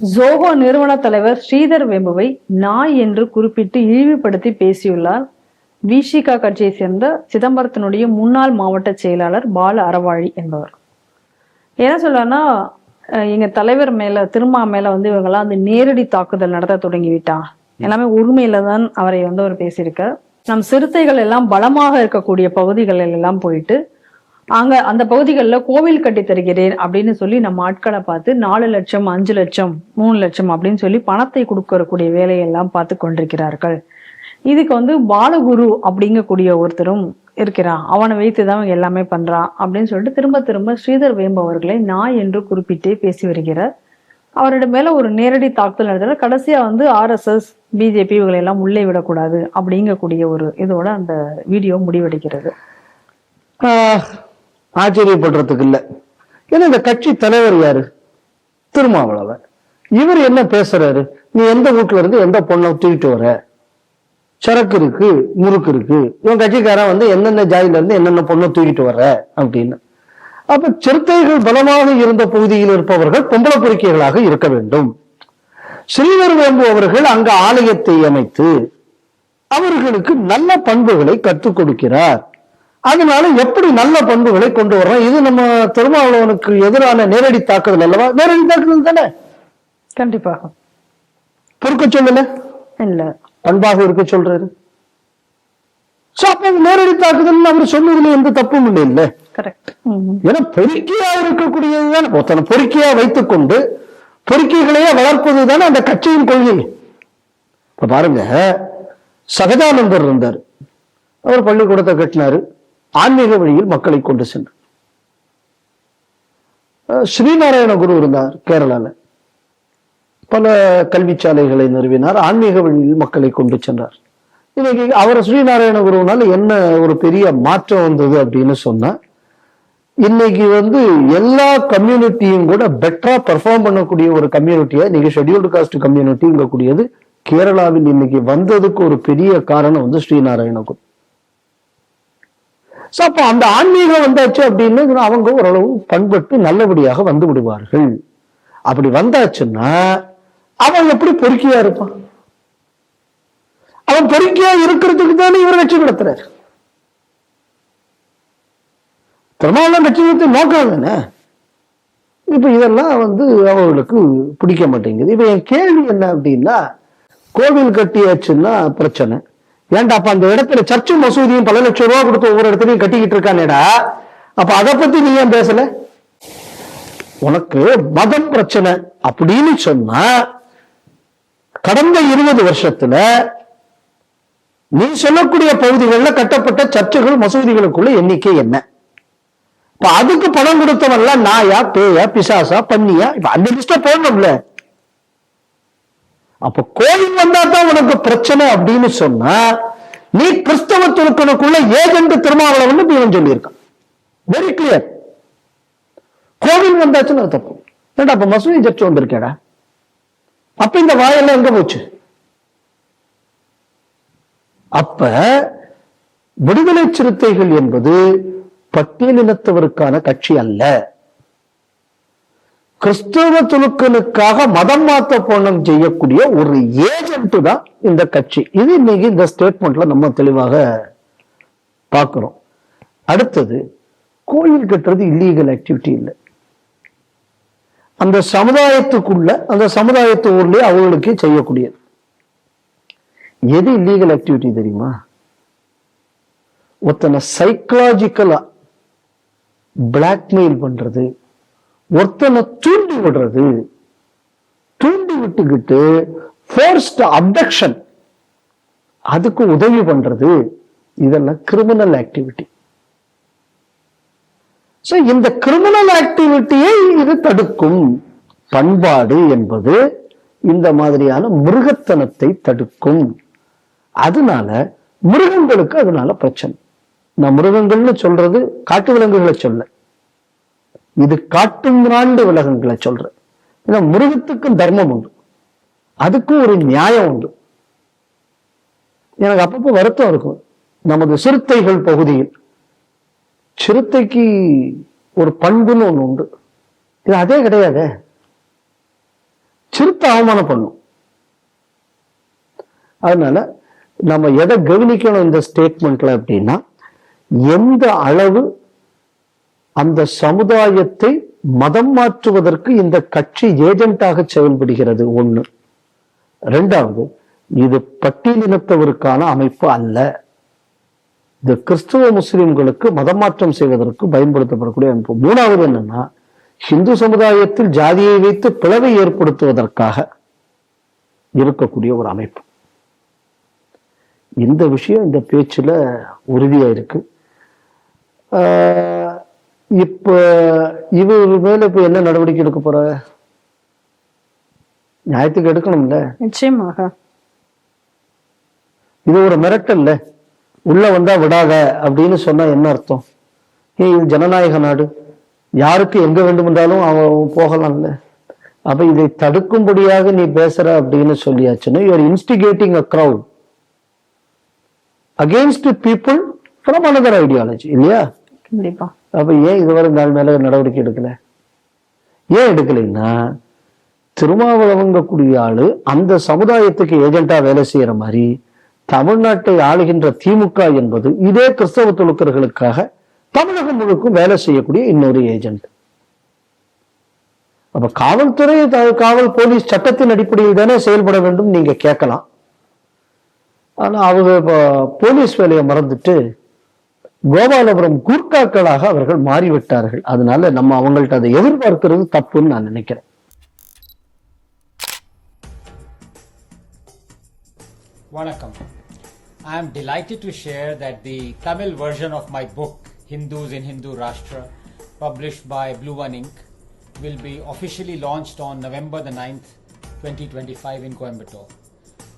Joko நிறுவன தலைவர் ஸ்ரீதர் வெம்புவை நாய் என்று குறிப்பிட்டு இழிவுபடுத்தி பேசியுள்ளார். விசிகா கட்சியை சேர்ந்த சிதம்பரத்தினுடைய முன்னாள் மாவட்ட செயலாளர் பால அறவாழி என்பவர். என்ன சொல்றாருன்னா எங்க தலைவர் மேல திருமா மேல வந்து இவங்கெல்லாம் வந்து நேரடி தாக்குதல் நடத்த தொடங்கி விட்டான் எல்லாமே உரிமையில தான் அவரை வந்து அவர் பேசியிருக்கார். நம் சிறுத்தைகள் எல்லாம் பலமாக இருக்கக்கூடிய பகுதிகளில் எல்லாம் போயிட்டு அங்க அந்த பகுதிகளில் கோவில் கட்டி தருகிறேன் அப்படின்னு சொல்லி நம்ம ஆட்களை பார்த்து நாலு லட்சம் அஞ்சு லட்சம் மூணு லட்சம் அப்படின்னு சொல்லி பணத்தை கொடுக்கறக்கூடிய வேலையெல்லாம் பார்த்து கொண்டிருக்கிறார்கள். இதுக்கு வந்து பாலகுரு அப்படிங்கக்கூடிய ஒருத்தரும் இருக்கிறான். அவனை வைத்து தான் இவங்க எல்லாமே பண்றான் அப்படின்னு சொல்லிட்டு திரும்ப திரும்ப ஸ்ரீதர் வேம்பு அவர்களை நான் என்று குறிப்பிட்டே பேசி வருகிறார். அவரோட மேல ஒரு நேரடி தாக்குதல் நடத்துல கடைசியா வந்து ஆர்எஸ்எஸ் பிஜேபி இவங்களை எல்லாம் உள்ளே விடக்கூடாது அப்படிங்கக்கூடிய ஒரு இதோட அந்த வீடியோ முடிவெடுக்கிறது ஆஹ், ஆச்சரியப்படுறதுக்கு இல்லை ஏன்னா இந்த கட்சி தலைவர் யாரு? திருமாவளவன். இவர் என்ன பேசுறாரு? நீ எந்த வீட்டுல இருந்து எந்த பொண்ணை தூக்கிட்டு வர? சரக்கு இருக்கு முறுக்கு இருக்கு. இவன் கட்சிக்காரன் வந்து என்னென்ன ஜாதியில இருந்து என்னென்ன பொண்ணை தூக்கிட்டு வர்ற அப்படின்னு. அப்ப சிறுத்தைகள் பலமாக இருந்த பகுதியில் இருப்பவர்கள் பொம்பளை பொறுக்கியர்களாக இருக்க வேண்டும். ஸ்ரீவர் வேம்பு அவர்கள் அங்க ஆலயத்தை அமைத்து அவர்களுக்கு நல்ல பண்புகளை கற்றுக் கொடுக்கிறார். அதனால எப்படி நல்ல பண்புகளை கொண்டு வர்றோம்? இது நம்ம திருமாவளவனுக்கு எதிரான நேரடி தாக்குதல் அல்லவா? நேரடி தாக்குதல் தானே? கண்டிப்பாக. பொறுக்க சொல்லல? இல்ல. பண்பாக இருக்க சொல்றாரு. நேரடி தாக்குதல் அவர் சொன்னதுல எந்த தப்பும் இல்லை இல்ல? கரெக்ட் ஏன்னா பொறுக்கியா இருக்கக்கூடியதுதான். ஒருத்தனை பொறுக்கியா வைத்துக்கொண்டு பொறுக்கிகளையே வளர்ப்பது தானே அந்த கட்சியின் கொள்கை. இப்ப பாருங்க சகஜானந்தர் இருந்தார். அவர் பள்ளிக்கூடத்தை கட்டினாரு. ஆன்மீக வழியில் மக்களை கொண்டு சென்று. ஸ்ரீநாராயண குரு இருந்தார் கேரளாவில் பல கல்விச்சாலைகளை நிறுவினார். ஆன்மீக வழியில் மக்களை கொண்டு சென்றார். இன்னைக்கு அவர் ஸ்ரீநாராயண குருவினால என்ன ஒரு பெரிய மாற்றம் வந்தது அப்படின்னு சொன்னா இன்னைக்கு வந்து எல்லா கம்யூனிட்டியும் கூட பெட்டரா பெர்ஃபார்ம் பண்ணக்கூடிய ஒரு கம்யூனிட்டியா இன்னைக்கு ஷெட்யூல்டு காஸ்ட் கம்யூனிட்டிங்கக்கூடியது கேரளாவில் இன்னைக்கு வந்ததுக்கு ஒரு பெரிய காரணம் வந்து ஸ்ரீநாராயண குரு. சோ அப்போ அந்த ஆன்மீகம் வந்தாச்சு அப்படின்னு அவங்க ஓரளவு பண்பட்டு நல்லபடியாக வந்து விடுவார்கள். அப்படி வந்தாச்சுன்னா அவன் எப்படி பொறுக்கியா இருப்பான்? அவன் பொறுக்கியா இருக்கிறதுக்கு தானே இவர் கட்சி நடத்துறாரு திருமாவளவன் கட்சி நோக்கம் தானே? இப்ப இதெல்லாம் வந்து அவர்களுக்கு பிடிக்க மாட்டேங்குது. இப்ப என் கேள்வி என்ன அப்படின்னா கோவில் கட்டியாச்சுன்னா பிரச்சனை. ஏன்டா அந்த இடத்துல சர்ச்சும் மசூதியும் பல லட்சம் ரூபா கொடுத்து ஒவ்வொரு இடத்துலையும் கட்டிக்கிட்டு இருக்கானேடா? அப்ப அதை பத்தி நீ ஏன் பேசல? உனக்கு மதம் பிரச்சனை அப்படின்னு சொன்னா கடந்த இருபது வருஷத்துல நீ சொல்லக்கூடிய பகுதிகளில் கட்டப்பட்ட சர்ச்சுகள் மசூதிகளுக்குள்ள எண்ணிக்கை என்ன? இப்ப அதுக்கு பணம் கொடுத்தவன்லாம் நாயா பேயா பிசாசா பன்னியா இப்ப அந்த லிஸ்ட போடணும்ல. அப்ப கோயில் வந்தா தான் உனக்கு பிரச்சனை அப்படின்னு சொன்னா நீ கிறிஸ்தவ துருக்கனுக்குள்ள ஏஜென்ட் திருமாவளவன் இப்ப இவன் சொல்லியிருக்கான். வெரி கிளியர் கோவில் வந்தாச்சுன்னு தப்பு ஏண்டா அப்ப மசூதி சர்ச் வந்திருக்கேடா? அப்ப இந்த வாயெல்லாம் எங்க போச்சு? அப்ப விடுதலை சிறுத்தைகள் என்பது பட்டியலினத்தவருக்கான கட்சி அல்ல. கிறிஸ்தவ துணுக்களுக்காக மதம் மாத்த போனம் செய்யக்கூடிய ஒரு ஏஜென்ட் தான் இந்த கட்சி. இது இன்னைக்கு இந்த ஸ்டேட்மெண்ட்ல நம்ம தெளிவாக பார்க்கிறோம். அடுத்தது கோயில் கட்டுறது இல்லீகல் ஆக்டிவிட்டி இல்லை. அந்த சமுதாயத்துக்குள்ள அந்த சமுதாயத்து ஊர்லயே அவர்களுக்கு செய்யக்கூடியது. எது இல்லீகல் ஆக்டிவிட்டி தெரியுமா? ஒருத்தனை சைக்கலாஜிக்கலா பிளாக்மெயில் பண்றது ஒருத்தனை தூண்டி விடுறது. தூண்டி விட்டுக்கிட்டு ஃபோர்ஸ்ட் அப்டக்ஷன் அதுக்கு உதவி பண்றது. இதெல்லாம் கிரிமினல் ஆக்டிவிட்டி சோ இந்த கிரிமினல் ஆக்டிவிட்டியை இது தடுக்கும். பண்பாடு என்பது இந்த மாதிரியான மிருகத்தனத்தை தடுக்கும். அதனால மிருகங்களுக்கு அதனால பிரச்சனை. நான் மிருகங்கள்னு சொல்றது காட்டு விலங்குகளை சொல்ல. இது காட்டு மிராண்டு சொல்றேன் ஏன்னா மிருகத்துக்கும் தர்மம் உண்டு. அதுக்கும் ஒரு நியாயம் உண்டு. எனக்கு அப்பப்போ வருத்தம் இருக்கும். நமது சிறுத்தைகள் பகுதியில் சிறுத்தைக்கு ஒரு பண்புன்னு ஒன்று உண்டு. இது அதே கிடையாது. சிறுத்தை அவமானம் பண்ணும். அதனால நம்ம எதை கவனிக்கணும் இந்த ஸ்டேட்மெண்ட்ல அப்படின்னா எந்த அளவு அந்த சமுதாயத்தை மதம் மாற்றுவதற்கு இந்த கட்சி ஏஜென்ட்டாக செயல்படுகிறது. ஒண்ணு. ரெண்டாவது இது பட்டியலினத்தவருக்கான அமைப்பு அல்ல. இது கிறிஸ்துவ முஸ்லிம்களுக்கு மதம் மாற்றம் செய்வதற்கு பயன்படுத்தப்படக்கூடிய அமைப்பு. மூணாவது என்னன்னா இந்து சமுதாயத்தில் ஜாதியை வைத்து பிளவை ஏற்படுத்துவதற்காக இருக்கக்கூடிய ஒரு அமைப்பு. இந்த விஷயம் இந்த பேச்சுல உறுதியா இருக்கு. ஆஹ் இப்ப இவர் மேல இப்ப என்ன நடவடிக்கை எடுக்க போற? நியாயத்துக்கு எடுக்கணும்ல. நிச்சயமாக. இது ஒரு மிரட்டல்ல. உள்ள வந்தா விடாத அப்படின்னு சொன்னா என்ன அர்த்தம்? ஏய் இது ஜனநாயக நாடு. யாருக்கு எங்க வேண்டுமென்றாலும் அவன் போகலாம்ல. அப்ப இதை தடுக்கும்படியாக நீ பேசுற அப்படின்னு சொல்லியாச்சுன்னா you are instigating a crowd against people from another ideology இல்லையா? கண்டிப்பா. அப்போ ஏன் இதுவரை நாள் மேலே நடவடிக்கை எடுக்கலை? ஏன் எடுக்கலைன்னா திருமாவளவங்கக்கூடிய ஆளு அந்த சமுதாயத்துக்கு ஏஜென்ட்டா வேலை செய்யற மாதிரி தமிழ்நாட்டை ஆளுகின்ற திமுக என்பது இதே கிறிஸ்தவ தொழுக்கர்களுக்காக தமிழகம் முழுக்கும் வேலை செய்யக்கூடிய இன்னொரு ஏஜென்ட் அப்ப காவல்துறை காவல் போலீஸ் சட்டத்தின் அடிப்படையில் தானே செயல்பட வேண்டும் நீங்க கேட்கலாம். ஆனா அவங்க போலீஸ் வேலையை மறந்துட்டு கோபாலபுரம் கூர்க்காக்களாக அவர்கள் மாறிவிட்டார்கள் அதனால நம்ம அவங்கள்ட்ட அதை எதிர்பார்க்கிறது தப்புன்னு நான் நினைக்கிறேன் வணக்கம் I am delighted to share that the Tamil version of my book Hindus in Hindu Rashtra publish by blue one ink will be officially launched on November the 9th, 2025 in Coimbatore.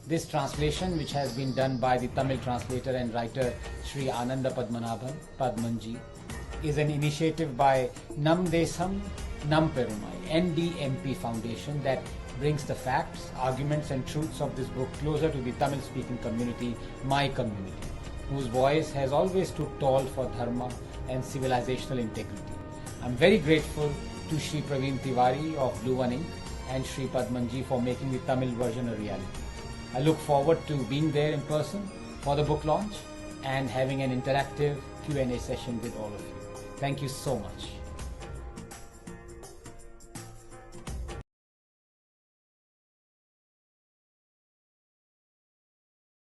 This translation, which has been done by the Tamil translator and writer Sri Ananda Padmanabhan, Padmanji, is an initiative by Nam Desam Nam Perumai, NDMP Foundation that brings the facts, arguments and truths of this book closer to the Tamil speaking community, my community, whose voice has always stood tall for dharma and civilizational integrity. I'm very grateful to Sri Praveen Tiwari of Blue One Inc. and Sri Padmanji for making the Tamil version a reality. I look forward to being there in person for the book launch and having an interactive Q&A session with all of you. Thank you so much.